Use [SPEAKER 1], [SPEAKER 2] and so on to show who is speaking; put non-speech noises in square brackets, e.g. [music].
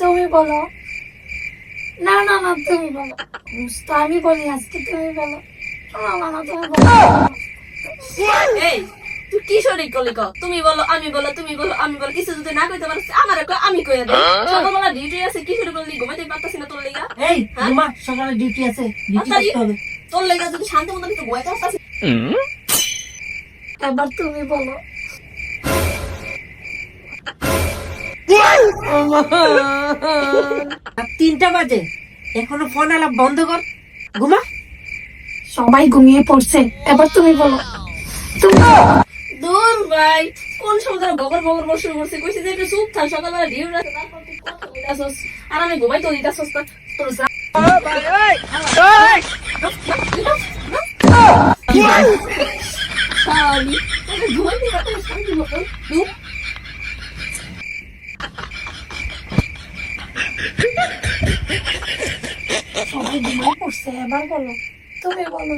[SPEAKER 1] তুমি বলো। না না না তুমি বলো। তো আমি বলি আজকে তুমি বলো। না না না তুমি বলো।
[SPEAKER 2] এই তুই কি শরীর করলি ক? তুমি বলো আমি বলো তুমি বলো আমি বলো। কিছু যদি না কইতে পারছিস আমার কই আমি কইয়া দেই সকালবেলা ডিউটি আছে কি শুরু করলি? ঘুমাইতে পারতাছি না তোর লেগা।
[SPEAKER 3] এই ঘুমা সকালে ডিউটি আছে ডিউটি করতে হবে।
[SPEAKER 2] তোর লেগা যদি শান্তি মতো ঘুমাইতে পারতাছি।
[SPEAKER 1] এবার তুমি বলো। [laughs]
[SPEAKER 3] তিনটা বাজে। এখনও ফোন আলাপ বন্ধ কর। ঘুমা।
[SPEAKER 1] সবাই ঘুমিয়ে পড়ছে। এবার তুমি বলো।
[SPEAKER 2] দূর ভাই কোন সময় ধরে বগর বগর বসে শুরু করছে কইছে যে একটু চুপ থাক সকালবেলা ডিউটি আছে তারপর তুই কথা কইতাছস আর আমি ঘুমাই তো দিতাছস না। তোর যা
[SPEAKER 1] সবাই ঘুমায় পড়ছে এবার বলো। তুমি বলো।